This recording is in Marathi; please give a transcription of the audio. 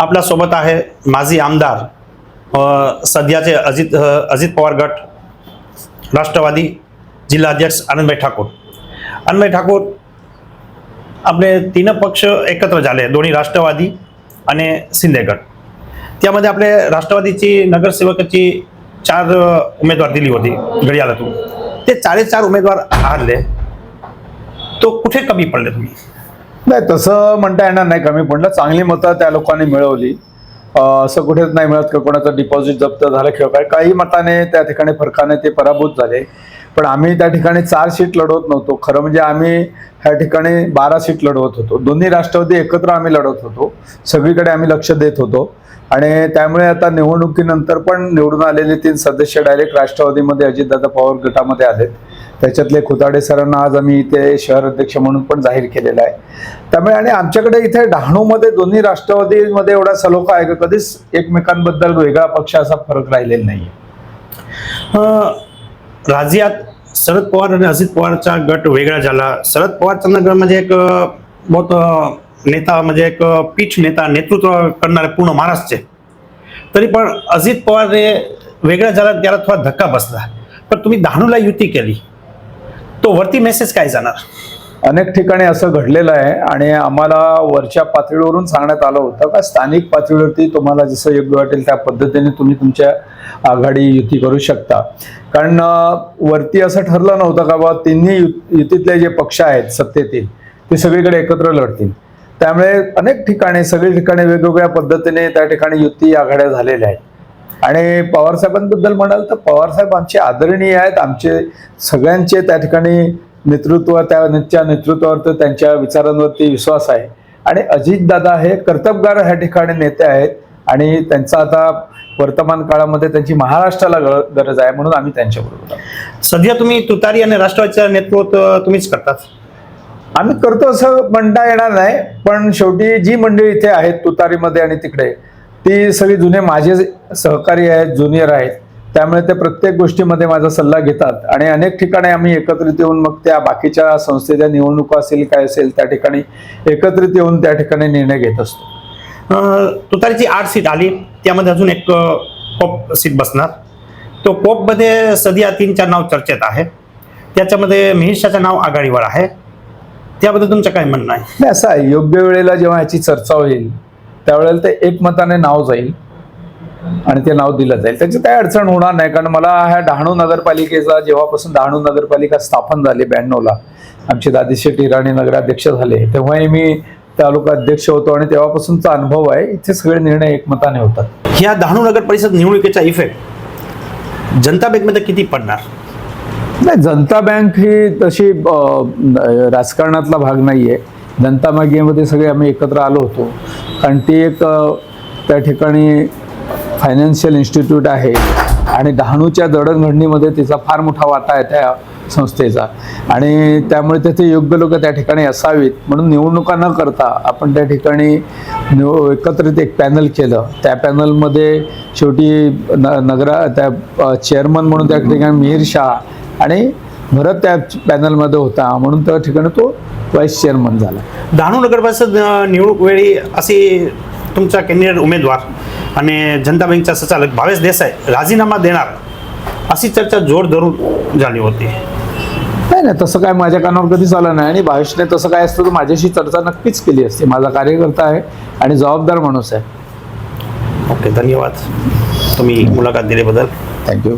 आपल्यासोबत आहे माजी आमदार सध्याचे अजित अजित पवार गट राष्ट्रवादी जिल्हाध्यक्ष आनंदभाई ठाकूर. आनंदभाई ठाकूर आपले तीन पक्ष एकत्र झाले दोन्ही राष्ट्रवादी आणि शिंदे गट. त्यामध्ये आपले राष्ट्रवादीची नगरसेवकाची चार उमेदवार दिली होती घडियालातून. ते चारे चार उमेदवार हारले. तो कुठे कमी पडले तुम्ही? नाही तसं म्हणता येणार नाही कमी पडलं चांगली मतं त्या लोकांनी मिळवली. असं कुठेच नाही मिळत का कोणाचं डिपॉझिट जप्त झालं किंवा काय. काही मताने त्या ठिकाणी फरकाने ते पराभूत झाले. पण आम्ही त्या ठिकाणी चार सीट लढवत नव्हतो. खरं म्हणजे आम्ही ह्या ठिकाणी बारा सीट लढवत होतो. दोन्ही राष्ट्रवादी एकत्र आम्ही लढवत होतो. सगळीकडे आम्ही लक्ष देत होतो. आणि त्यामुळे आता निवडणुकीनंतर पण निवडून आलेले तीन सदस्य डायरेक्ट राष्ट्रवादीमध्ये अजितदादा पवार गटामध्ये आलेत त्याच्यातले खुताडे सरांना आज आम्ही इथे शहर अध्यक्ष म्हणून पण जाहीर केलेलं आहे. त्यामुळे आणि आमच्याकडे इथे डहाणूमध्ये दोन्ही राष्ट्रवादीमध्ये एवढा सलोखा आहे का? कधीच एकमेकांबद्दल वेगळा पक्ष असा फरक राहिलेला नाही अ, राज्यात शरद पवार आणि अजित पवारचा गट वेगळा झाला. शरद पवारचा नगर म्हणजे एक बहुत नेता म्हणजे एक पीच पीठ नेता नेतृत्व करणारे पूर्ण महाराष्ट्रचे. तरी पण अजित पवार हे वेगळा झाला त्याला थोडा धक्का बसला. पण तुम्ही डहाणूला युती केली. तो वरती मेसेज काय जाणार? अनेक ठिकाणी असं घडलेलं आहे आणि आम्हाला वरच्या पातळीवरून सांगण्यात आलं होतं का स्थानिक पातळीवरती तुम्हाला जसं योग्य वाटेल त्या पद्धतीने तुम्ही तुमच्या आघाडी युती करू शकता. कारण वरती असं ठरलं नव्हतं का बाबा तिन्ही यु- युतीतले जे पक्ष आहेत सत्तेतील ते सगळीकडे एकत्र लढतील. त्यामुळे अनेक ठिकाणी सगळी ठिकाणी वेगवेगळ्या पद्धतीने त्या ठिकाणी युती आघाड्या झालेल्या आहेत. आणि पवारसाहेबांबद्दल म्हणाल तर पवारसाहेब आमचे आदरणीय आहेत. आमचे सगळ्यांचे त्या ठिकाणी नेतृत्व त्या नेतृत्वावर त्यांच्या विचारांवरती विश्वास आहे. आणि अजितदादा हे कर्तबगार ह्या ठिकाणी नेते आहेत आणि त्यांचा आता वर्तमान काळामध्ये त्यांची महाराष्ट्राला गरज आहे म्हणून आम्ही त्यांच्याबरोबर सध्या तुम्ही तुतारी आणि राष्ट्रवादीचं नेतृत्व तुम्हीच करतात. आम्ही करतो असं म्हणता येणार नाही पण शेवटी जी मंडळी इथे आहेत तुतारीमध्ये आणि तिकडे ती सगळी जुने माझे सहकारी आहेत ज्युनियर आहेत. त्यामुळे ते प्रत्येक गोष्टीमध्ये माझा सल्ला घेतात. आणि अनेक ठिकाणी आम्ही एकत्रित येऊन मग त्या बाकीच्या संस्थेच्या निवडणुका असेल काय असेल त्या ठिकाणी एकत्रित येऊन त्या ठिकाणी निर्णय घेत असतो. तुतारीची आठ सीट आली. त्यामध्ये अजून एक अ, पोप सीट बसणार. तो पोपमध्ये सध्या तीन चार नाव चर्चेत आहे. त्याच्यामध्ये मिहिषाचं नाव आघाडीवर आहे. त्याबद्दल तुमचं काय म्हणणं आहे? नाही असं आहे. योग्य वेळेला जेव्हा याची चर्चा होईल त्यावेळेला ते एकमताने नाव जाईल आणि ते नाव दिलं जाईल. त्याची काही अडचण होणार नाही कारण मला ह्या डहाणू नगरपालिकेचा जेव्हापासून डहाणू नगरपालिका स्थापन झाली ब्याण्णवला आमचे दादी शेट्टी राणे नगराध्यक्ष झाले तेव्हाही मी तालुका अध्यक्ष होतो आणि तेव्हापासूनचा अनुभव आहे इथे सगळे निर्णय एकमताने होतात. ह्या डहाणू नगर परिषद निवडणुकीचा इफेक्ट जनता बँकमध्ये किती पडणार? नाही जनता बँक ही तशी राजकारणातला भाग नाही आहे जनता बँकेमध्ये सगळे आम्ही एकत्र आलो होतो. कारण ती एक त्या ठिकाणी फायनान्शियल इन्स्टिट्यूट आहे आणि डहाणूच्या दळणघडणीमध्ये तिचा फार मोठा वाटा आहे त्या संस्थेचा. आणि त्यामुळे तेथे योग्य लोक त्या ठिकाणी असावीत. म्हणून निवडणुका न करता आपण त्या ठिकाणी निव एकत्रित एक पॅनल केलं. त्या पॅनलमध्ये शेवटी न नगरा त्या चेअरमन म्हणून त्या ठिकाणी मिहीर शाह आणि भरत त्या पॅनलमध्ये होता. म्हणून त्या ठिकाणी तो व्हाईस चेअरमन झाला. डहाणू नगर परिषद अ, निवडणूक वेळी अशी तुमचा कॅन्डिडेट उमेदवार आणि जनता बँकचा संचालक भावेश देसाई राजीनामा देणार अशी चर्चा जोर धरून झाली होती. नाही नाही तसं काय माझ्या कानावर कधीच आलं नाही आणि भावेशने तसं काय असतं तर माझ्याशी चर्चा नक्कीच केली असते. माझा कार्यकर्ता आहे आणि जबाबदार माणूस आहे. ओके धन्यवाद. तुम्ही मुलाखत दिल्याबद्दल. थँक्यू